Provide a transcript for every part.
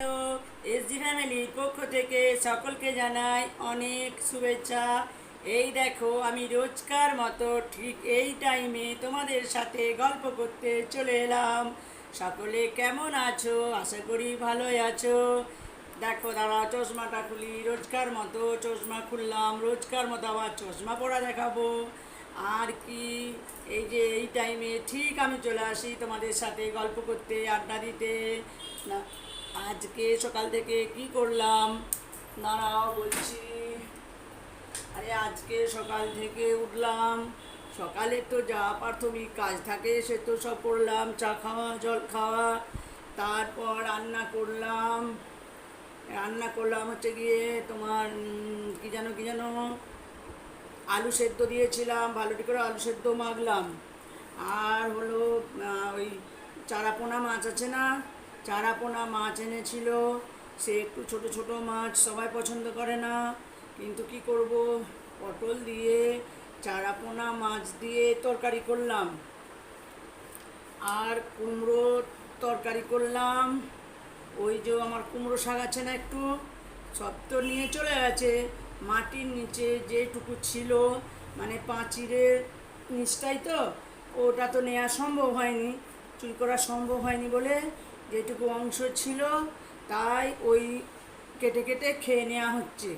Hello SG ফ্যামিলির পক্ষ থেকে সকলকে জানাই অনেক শুভেচ্ছা। এই দেখো, আমি রোজকার মতো ঠিক এই টাইমে তোমাদের সাথে গল্প করতে চলে এলাম। সকলে কেমন আছো? আশা করি ভালোই আছো। দেখো দাঁড়া চশমাটা খুলি। রোজকার মতো চশমা খুললাম। রোজকার মতো আবার চশমা পরা দেখাবো। আর কি? এই যে এই টাইমে ঠিক আমি চলে আসি তোমাদের সাথে গল্প করতে, আড্ডা দিতে। না আজকে সকাল থেকে কি করলাম? দাঁড়াও বলছি। আরে আজকে সকাল থেকে উঠলাম। সকালে তো যা প্রাথমিক কাজ থাকে সে তো সব করলাম। চা খাওয়া, জল খাওয়া, তারপর রান্না করলাম। রান্না করলাম হচ্ছে গিয়ে তোমার কি যেন কি যেন আলু সেদ্ধ দিয়েছিলাম, ভালোটি করে আলু সেদ্ধ মাখলাম। আর হলো ওই চারাপোনা মাছ আছে না? চারাপোনা মাছ এনেছিল। সে একটু ছোট ছোট মাছ, সবাই পছন্দ করে না। কিন্তু কি করব? পটল দিয়ে, চারাপোনা মাছ দিয়ে তরকারি করলাম। আর কুমড়ো তরকারি করলাম। ওই যে আমার কুমড়ো শাক আছে না একটু, সব তো নিয়ে চলে গেছে। মাটির নিচে যেটুকু ছিল মানে পাঁচিরের নিচটাই তো, ওটা তো নেওয়া সম্ভব হয়নি। চুরি করা সম্ভব হয়নি বলে যেটুকু অংশ ছিল, তাই ওই কেটে কেটে খেয়ে নেওয়া হচ্ছে।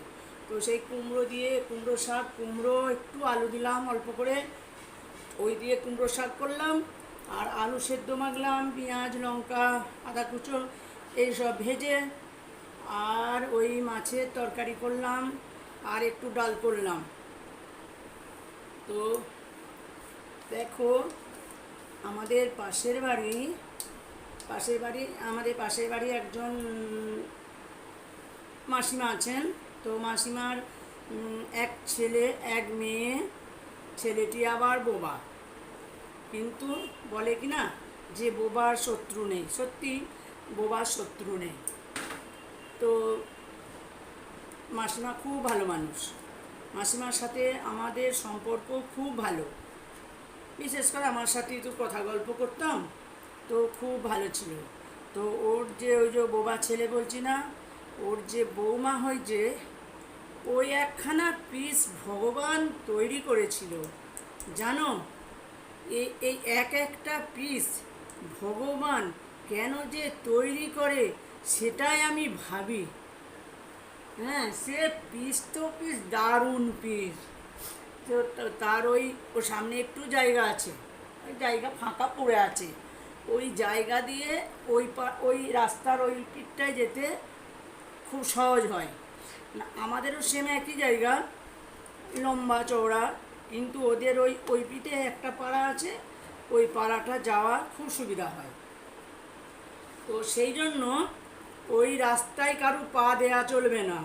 তো সেই কুমড়ো দিয়ে কুমড়ো শাক, কুমড়ো একটু আলু দিলাম অল্প করে। ওই দিয়ে কুমড়ো শাক করলাম, আর আলু সেদ্ধ মাখলাম, পেঁয়াজ, লঙ্কা, আদা কুচো এইসব ভেজে, আর ওই মাছের তরকারি করলাম, আর একটু ডাল করলাম। তো দেখো, আমাদের পাশের বাড়ি পাশের বাড়ি, আমাদের পাশের বাড়ি একজন মাসিমা আছেন। তো মাসিমার এক ছেলে, এক মেয়ে, ছেলেটি আবার বোবা। কিন্তু বলে কি না, যে বোবার শত্রু নেই। সত্যি বোবার শত্রু নেই। তো মাসিমা খুব ভালো মানুষ। মাসিমার সাথে আমাদের সম্পর্ক খুব ভালো। বিশেষ করে আমার সাথে একটু কথা গল্প করতাম। তো খুব ভালো ছিল। তো ওর যে ওই যে বোবা ছেলে বলছি না, ওর যে বৌমা হয়েছে ওই একখানা পিস ভগবান তৈরি করেছিল। জানো? এই এক একটা পিস ভগবান কেন যে তৈরি করে সেটাই আমি ভাবি। হ্যাঁ সে পিস তো পিস দারুণ পিস তো তার ওই, ওর সামনে একটু জায়গা আছে। জায়গা ফাঁকা পড়ে আছে। ওই জায়গা দিয়ে ওই ওই রাস্তার ওই পিঠটায় যেতে খুব সহজ হয়। আমাদেরও সেম একই জায়গা, লম্বা চওড়া, কিন্তু ওদের ওই ওই পিঠে একটা পাড়া আছে, ওই পাড়াটা যাওয়া খুব সুবিধা হয়। তো সেই জন্য ওই রাস্তায় কারও পা দেয়া চলবে না।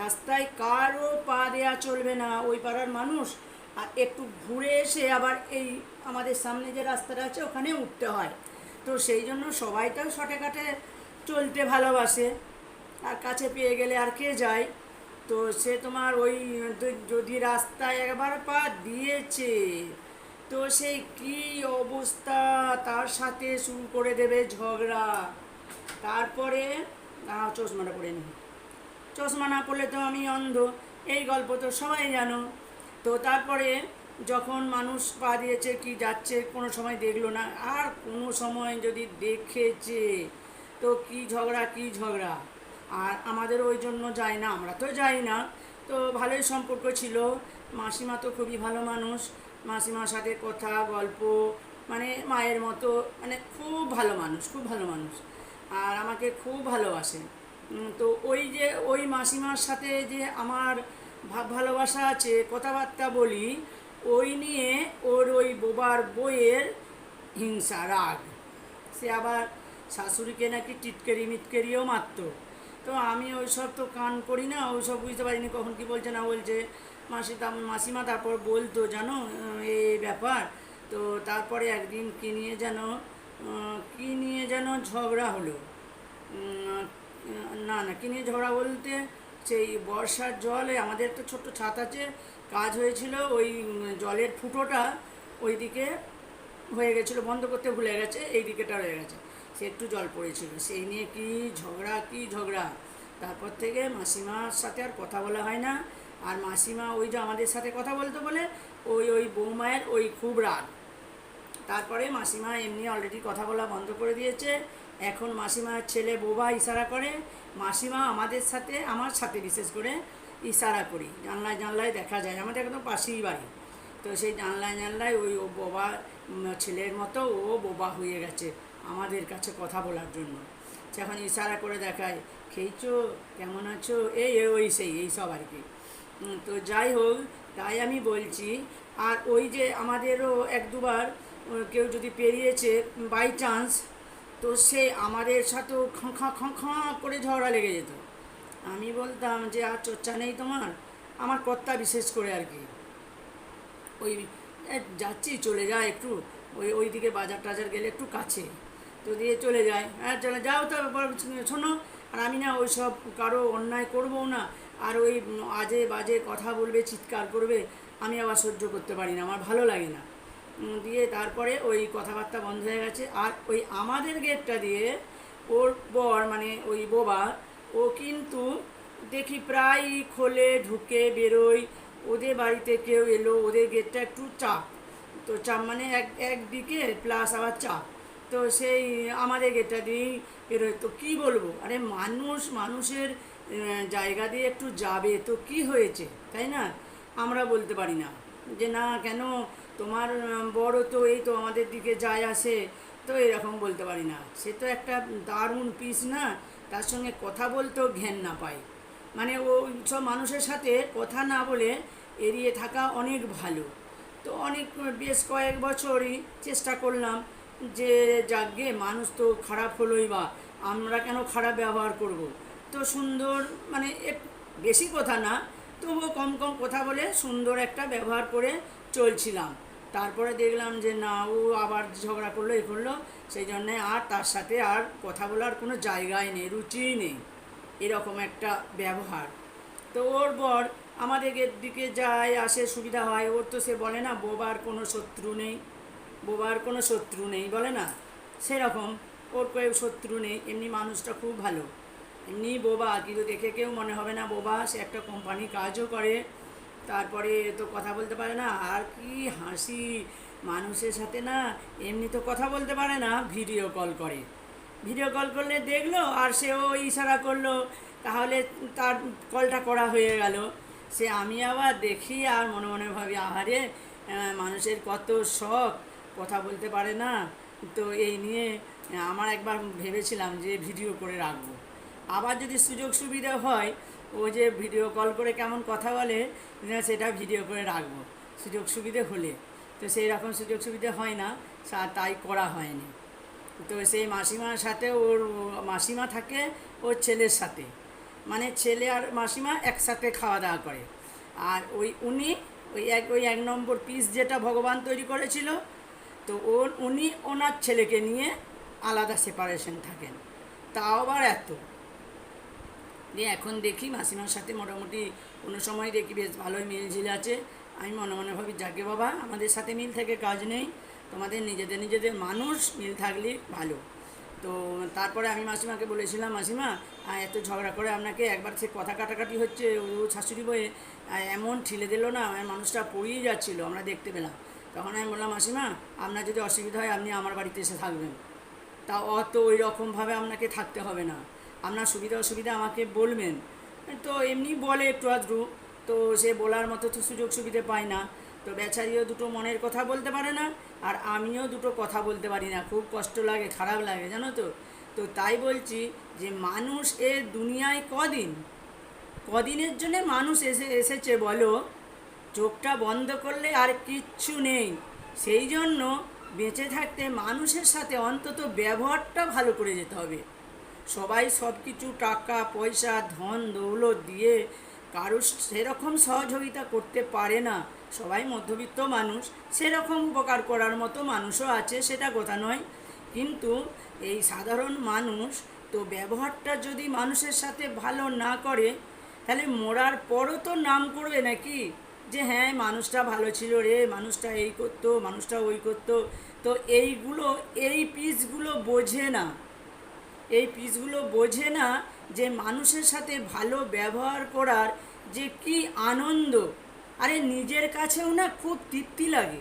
রাস্তায় কারও পা দেয়া চলবে না। ওই পাড়ার মানুষ আর একটু ঘুরে এসে আবার এই আমাদের সামনে যে রাস্তাটা আছে ওখানে উঠতে হয়। তো সেই জন্য সবাই তো শটে কাটে চলতে ভালোবাসে। আর কাছে পেয়ে গেলে আর কে যায়? তো সে তোমার ওই যদি রাস্তায় একবার পা দিয়েছে, তো সেই কি অবস্থা? তার সাথে শুরু করে দেবে ঝগড়া। তারপরে চশমাটা পরে নিই চশমা না পড়লে তো আমি অন্ধ। এই গল্প তো সবাই জানো। তো তারপরে যখন মানুষ পা দিয়েছে কি যাচ্ছে, কোনো সময় দেখল না। আর কোনো সময় যদি দেখেছে, তো কি ঝগড়া কি ঝগড়া? আর আমাদের ওই জন্য যাই না, আমরা তো যাই না। তো ভালোই সম্পর্ক ছিল। মাসিমা তো খুবই ভালো মানুষ। মাসিমার সাথে কথা, গল্প মানে মায়ের মতো মানে খুব ভালো মানুষ, খুব ভালো মানুষ। আর আমাকে খুব ভালোবাসে। তো ওই যে, ওই মাসিমার সাথে যে আমার ভালোবাসা আছে, কথাবার্তা বলি, ওই নিয়ে ওর ওই বোবার বইয়ের হিংসা, রাগ। সে আবার শাশুড়িকে নাকি টিটকেরি মিটকেরিও মারতো। তো আমি ওই সব তো কান করি না ওই সব বুঝতে পারিনি, কখন কি বলছে না বলছে। মাসি তা- মাসিমা তারপর বলতো, জানো এই ব্যাপার? তো তারপরে একদিন কি নিয়ে যেন কি নিয়ে যেন ঝগড়া হলো। না না, কি নিয়ে ঝগড়া বলতে? সেই বর্ষার জলে আমাদের তো ছোট্ট ছাদ আছে, কাজ হয়েছিল ওই জলের ফুটোটা ওই দিকে হয়ে গেছিল, বন্ধ করতে ভুলে গেছে, এই দিকেটা হয়ে গেছে। সে একটু জল পড়েছিল, সেই নিয়ে কি ঝগড়া কি ঝগড়া। তারপর থেকে মাসিমার সাথে আর কথা বলা হয় না, আর মাসিমা ওই যে আমাদের সাথে কথা বলতে বলে, ওই ওই বৌমায়ের ওই খুব রাগ। তারপরে মাসিমা এমনি অলরেডি কথা বলা বন্ধ করে দিয়েছে এখন মাসিমার ছেলে বোবা ইশারা করে মাসিমা আমাদের সাথে আমার সাথে বিশেষ করে ইশারা করি। জানলায় জানলায় দেখা যায় আমাদের একদম পাশেই বাড়ি। তো সেই জানলায় জানলায় ওই ও বোবা ছেলের মতো ও বোবা হয়ে গেছে আমাদের কাছে কথা বলার জন্য। সে এখন ইশারা করে দেখায় খেয়েছো? কেমন আছো? এই এই, ওই সেই এই সব আর কি। তো যাই হোক তাই আমি বলছি আর ওই যে আমাদেরও এক দুবার কেউ যদি পেরিয়েছে বাই চান্স তো সে আমাদের সাথেও খাঁ খাঁ খাঁ খাঁ করে ঝগড়া লেগে যেত। আমি বলতাম যে, আর চর্চা নেই তোমার? আমার কর্তা বিশেষ করে আর কি। ওই যাচ্ছি, চলে যায় একটু। ওই ওই দিকে বাজার টাজার গেলে একটু কাছে। তো দিয়ে চলে যায়। হ্যাঁ চলে যাও তো শোনো। আর আমি না ওই সব কারও অন্যায় করব না। আর ওই আজে বাজে কথা বলবে, চিৎকার করবে, আমি আবার সহ্য করতে পারি না। আমার ভালো লাগে না। দিয়ে তারপরে ওই কথাবার্তা বন্ধ হয়ে গেছে। আর ওই আমাদের গেটটা দিয়ে ওর বর মানে ওই বোবা, ও কিন্তু দেখি প্রায় খোলে, ঢুকে, বেরোয়। ওদের বাড়িতে কেউ এলো, ওদের গেটটা একটু চাপ। তো চাপ মানে এক, একদিকে প্লাস আবার চাপ। তো সেই আমাদের গেটটা দিয়েই বেরোয়। তো কী বলব? আরে মানুষ মানুষের জায়গা দিয়ে একটু যাবে। তো কি হয়েছে? তাই না? আমরা বলতে পারি না। যে না, কেন তোমার বড় তো এই তো আমাদের দিকে যায় আসে, তো এরকম বলতে পারি না। সে তো একটা দারুণ পিস না, তার সঙ্গে কথা বলতেও ঘ্যান না পায়। মানে ও সব মানুষের সাথে কথা না বলে এড়িয়ে থাকা অনেক ভালো। তো অনেক, বেশ কয়েক বছরই চেষ্টা করলাম যে যাকগে মানুষ তো খারাপ হলোই বা, আমরা কেন খারাপ ব্যবহার করব? তো সুন্দর মানে বেশি কথা না, তবুও কম কম কথা বলে সুন্দর একটা ব্যবহার করে চলছিলাম। তারপরে দেখলাম যে না, ও আবার ঝগড়া করল, এ করল। সেই জন্যে আর তার সাথে আর কথা বলার কোনো জায়গায় নেই, রুচিই নেই। এরকম একটা ব্যবহার। তো ওর বর আমাদের দিকে যায়, আসে, সুবিধা হয়। ওর তো সে বলে না, বোবার কোনো শত্রু নেই। বোবার কোনো শত্রু নেই, বলে না? সেরকম ওর কেউ শত্রু নেই। এমনি মানুষটা খুব ভালো। এমনি বোবা, কিন্তু দেখে কেউ মনে হবে না বোবা, সে একটা কোম্পানি কাজও করে। তারপরে তো কথা বলতে পারে না। আর কি হাসি, মানুষের সাথে না এমনি তো কথা বলতে পারে না ভিডিও কল করে। ভিডিও কল করলে দেখল আর সেও ইশারা করল। তাহলে তার কলটা করা হয়ে গেল। সে আমি আবার দেখি আর মনে মনে ভাবি, আহারে মানুষের কত শখ, কথা বলতে পারে না। তো এই নিয়ে আমার একবার ভেবেছিলাম যে ভিডিও করে রাখব। আবার যদি সুযোগ সুবিধা হয় ও যে ভিডিও কল করে কেমন কথা বলে সেটা ভিডিও করে রাখব। সুযোগ সুবিধে হলে। তো সেই রকম সুযোগ সুবিধে হয় না তাই করা হয়নি। তো সেই মাসিমার সাথে ওর মাসিমা থাকে, ওর ছেলের সাথে। মানে ছেলে আর মাসিমা একসাথে খাওয়া দাওয়া করে। আর ওই উনি, ওই এক ওই এক নম্বর পিস যেটা ভগবান তৈরি করেছিল, তো ওর, উনি ওনার ছেলেকে নিয়ে আলাদা সেপারেশন থাকেন। তাও আবার এত। দিয়ে এখন দেখি মাসিমার সাথে মোটামুটি কোনো সময় দেখি বেশ ভালোই মিলঝিল আছে। আমি মনে মনে ভাবি যাকে বাবা আমাদের সাথে মিল থেকে কাজ নেই। তোমাদের নিজেদের নিজেদের মানুষ মিল থাকলে ভালো। তো তারপরে আমি মাসিমাকে বলেছিলাম মাসিমা এত ঝগড়া করে আপনাকে একবার সে কথা কাটাকাটি হচ্ছে ও শাশুড়ি আহ, এমন ঠিলে দিল না আমার মানুষটা পড়িয়ে যাচ্ছিল আমরা দেখতে পেলাম। তখন আমি বললাম মাসিমা আপনার যদি অসুবিধা হয় আপনি আমার বাড়িতে এসে থাকবেন। তা অত ওই রকমভাবে আপনাকে থাকতে হবে না। আপনার সুবিধা অসুবিধা আমাকে বলবেন। তো এমনি বলে একটু আধটু, তো সে বলার মতো তো সুযোগ সুবিধে পায় না। তো বেচারিও দুটো মনের কথা বলতে পারে না, আর আমিও দুটো কথা বলতে পারি না। খুব কষ্ট লাগে, খারাপ লাগে, জানো তো? তো তাই বলছি যে মানুষ এ দুনিয়ায় কদিন? কদিনের জন্য মানুষ এসে, এসেছে বলো? চোখটা বন্ধ করলে আর কিচ্ছু নেই। সেই জন্য বেঁচে থাকতে মানুষের সাথে অন্তত ব্যবহারটা ভালো করে যেতে হবে। সবাই সব কিছু টাকা, পয়সা, ধন, দৌলত দিয়ে কারুর সেরকম সহযোগিতা করতে পারে না। সবাই মধ্যবিত্ত মানুষ, সেরকম উপকার করার মতো মানুষও আছে, সেটা কথা নয়। কিন্তু এই সাধারণ মানুষ তো ব্যবহারটা যদি মানুষের সাথে ভালো না করে, তাহলে মরার পরও তো নাম করবে নাকি? যে হ্যাঁ মানুষটা ভালো ছিল রে, মানুষটা এই করতো, মানুষটা ওই করতো। তো এইগুলো, এই পিসগুলো বোঝে না। এই পিসগুলো বোঝে না যে মানুষের সাথে ভালো ব্যবহার করার যে কি আনন্দ। আরে নিজের কাছেও না খুব তৃপ্তি লাগে।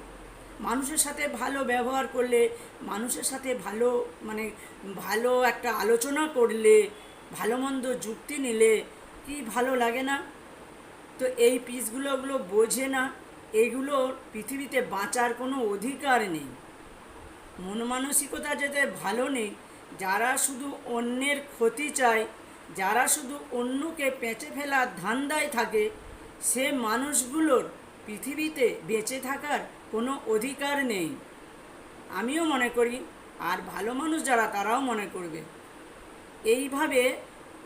মানুষের সাথে ভালো ব্যবহার করলে, মানুষের সাথে ভালো মানে ভালো একটা আলোচনা করলে, ভালো মন্দ যুক্তি নিলে কি ভালো লাগে না? তো এই পিসগুলো ওগুলো বোঝে না এগুলোর পৃথিবীতে বাঁচার কোনো অধিকার নেই। মন মানসিকতা যাদের ভালো নেই যারা শুধু অন্যের ক্ষতি চায়, যারা শুধু অন্যকে পেঁচে ফেলার ধান্দায় থাকে, সে মানুষগুলোর পৃথিবীতে বেঁচে থাকার কোনো অধিকার নেই। আমিও মনে করি, আর ভালো মানুষ যারা তারাও মনে করবে। এইভাবে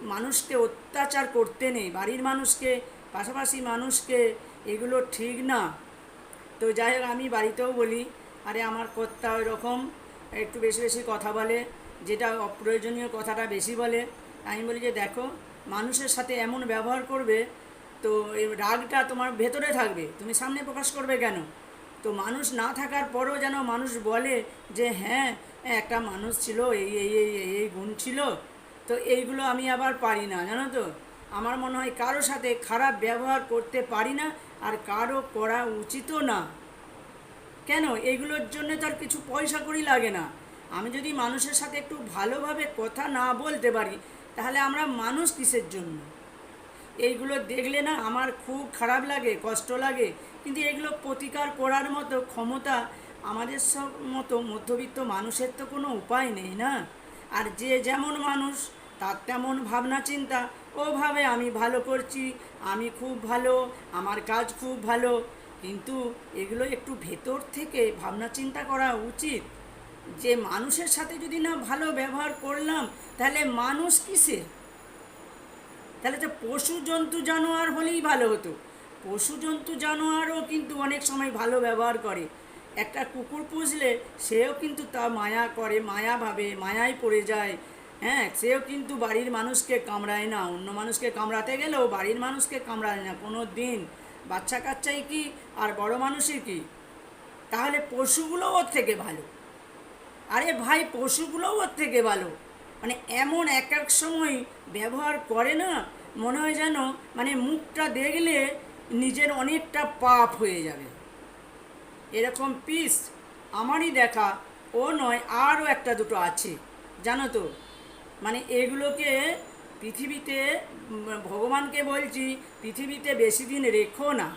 মানুষকে অত্যাচার করতে নেই, বাড়ির মানুষকে, পাশাপাশি মানুষকে, এগুলো ঠিক না। তো যাই হোক, আমি বাড়িতেও বলি, আরে আমার কর্তা ওই রকম, একটু বেশি বেশি কথা বলে যেটা অপ্রয়োজনীয় কথাটা বেশি বলে, আমি বলি যে দেখো, মানুষের সাথে এমন ব্যবহার করবে, তো এই রাগটা তোমার ভেতরে থাকবে। তুমি সামনে প্রকাশ করবে কেন? তো মানুষ না থাকার পরেও যেন মানুষ বলে যে হ্যাঁ একটা মানুষ ছিল, এই এই এই এই গুণ ছিল। তো এইগুলো আমি আবার পারি না, জানো তো? আমার মনে হয় কারও সাথে খারাপ ব্যবহার করতে পারি না আর কারও করা উচিতও না। কেন? এগুলোর জন্য তার কিছু পয়সা করি লাগে না। আমি যদি মানুষের সাথে একটু ভালোভাবে কথা না বলতে পারি, তাহলে আমরা মানুষ কিসের জন্য? এইগুলো দেখলে না আমার খুব খারাপ লাগে, কষ্ট লাগে। কিন্তু এগুলো প্রতিকার করার মতো ক্ষমতা আমাদের সব মতো মধ্যবিত্ত মানুষের তো কোনো উপায় নেই না? আর যে যেমন মানুষ, তার তেমন ভাবনা চিন্তা। ওভাবে আমি ভালো করছি, আমি খুব ভালো, আমার কাজ খুব ভালো। কিন্তু এগুলো একটু ভেতর থেকে ভাবনা চিন্তা করা উচিত। যে মানুষের সাথে যদি না ভালো ব্যবহার করলাম, তাহলে মানুষ কিসের? তাহলে তো পশু জন্তু জানোয়ার হলেই ভালো হতো। পশু জন্তু জানোয়ারও কিন্তু অনেক সময় ভালো ব্যবহার করে। একটা কুকুর পুষলে সেও কিন্তু তা মায়া করে, মায়া ভাবে, মায়ায় পড়ে যায়। হ্যাঁ সেও কিন্তু বাড়ির মানুষকে কামড়ায় না। অন্য মানুষকে কামড়াতে গেলেও বাড়ির মানুষকে কামড়ায় না কোনো দিন। বাচ্চা কাচ্চাই কি আর বড় মানুষই কি? তাহলে পশুগুলো ওর থেকে ভালো। আরে ভাই, পশুগুলোও ওর থেকে ভালো। মানে এমন এক এক সময় ব্যবহার করে না, মনে হয় যেন মানে মুখটা দেখলে নিজের অনেকটা পাপ হয়ে যাবে। এরকম পিস আমারই দেখা, ও নয়, আরও একটা দুটো আছে, জানো তো? মানে এগুলোকে পৃথিবীতে ভগবানকে বলছি, পৃথিবীতে বেশি দিন রেখো না,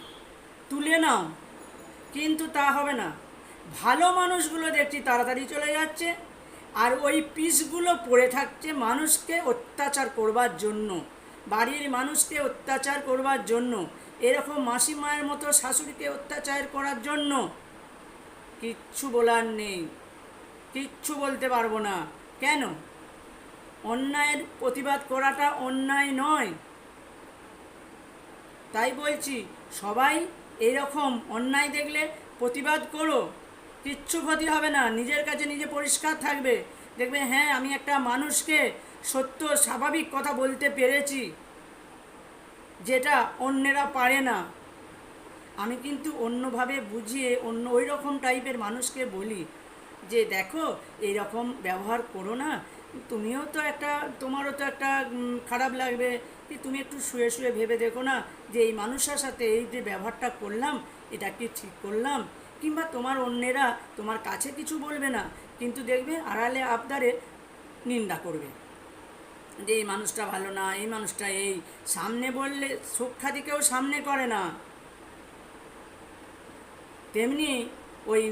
তুলে নাও, কিন্তু তা হবে না। ভালো মানুষগুলো দেখছি, তাড়াতাড়ি চলে যাচ্ছে। আর ওই পিসগুলো পড়ে থাকছে মানুষকে অত্যাচার করবার জন্য। বাড়ির মানুষকে অত্যাচার করবার জন্য। এরকম মাসি মায়ের মতো শাশুড়িকে অত্যাচার করার জন্য। কিচ্ছু বলার নেই। কিচ্ছু বলতে পারব না। কেন? অন্যায়ের প্রতিবাদ করাটা অন্যায় নয়। তাই বলছি, সবাই এরকম অন্যায় দেখলে প্রতিবাদ করো। কিচ্ছু ক্ষতি হবে না, নিজের কাছে নিজে পরিষ্কার থাকবে। দেখবে হ্যাঁ আমি একটা মানুষকে সত্য, স্বাভাবিক কথা বলতে পেরেছি, যেটা অন্যেরা পারে না। আমি কিন্তু অন্যভাবে বুঝিয়ে অন্য ওই রকম টাইপের মানুষকে বলি যে, দেখো এই রকম ব্যবহার করো না। তুমিও তো একটা, তোমারও তো একটা খারাপ লাগবে। কি তুমি একটু শুয়ে শুয়ে ভেবে দেখো না যে, এই মানুষের সাথে এই যে ব্যবহারটা করলাম, এটা কি ঠিক করলাম? কিংবা তোমার অন্যেরা তোমার কাছে কিছু বলবে না, কিন্তু দেখবে আড়ালে আবদারে নিন্দা করবে। যে এই মানুষটা ভালো না, এই মানুষটা এই, সামনে বললে সুখ্যাতি কেউ সামনে করে না। তেমনি ওই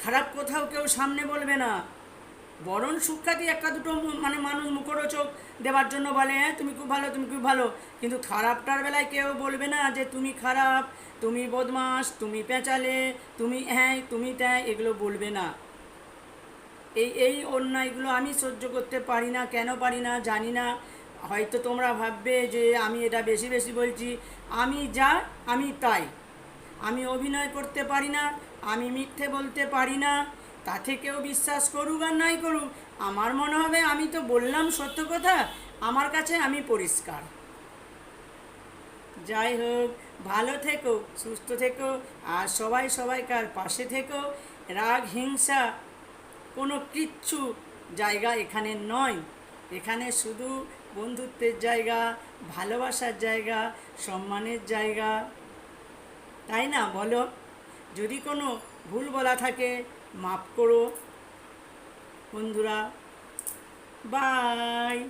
খারাপ কোথাও কেউ সামনে বলবে না। বরং সুখ্যাতি একটা দুটো মানে মানুষ মুখরোচক দেওয়ার জন্য বলে হ্যাঁ তুমি খুব ভালো, তুমি খুব ভালো। কিন্তু খারাপটার বেলায় কেউ বলবে না যে, তুমি খারাপ, তুমি বদমাস তুমি পেঁচালে, তুমি হ্যাঁ তুমি তাই, এগুলো বলবে না। এই এই অন্যায়গুলো আমি সহ্য করতে পারি না, কেন পারি না, জানি না। হয়তো তোমরা ভাববে যে, আমি এটা বেশি বেশি বলছি। আমি যা, আমি তাই। আমি অভিনয় করতে পারি না, আমি মিথ্যে বলতে পারি না তাতে কেউ বিশ্বাস করুক আর নাই করুক, আমার মনে হবে আমি তো বললাম সত্য কথা, আমার কাছে আমি পরিষ্কার। যাই হোক, ভালো থেকো, সুস্থ থেকো, আর সবাই সবাইকার পাশে থেকো। রাগ, হিংসা কোনো কিচ্ছু জায়গা এখানে নয়। এখানে শুধু বন্ধুত্বের জায়গা, ভালোবাসার জায়গা, সম্মানের জায়গা। তাই না বলো? যদি কোনো ভুল বলা থাকে মাফ করো বন্ধুরা। বাই।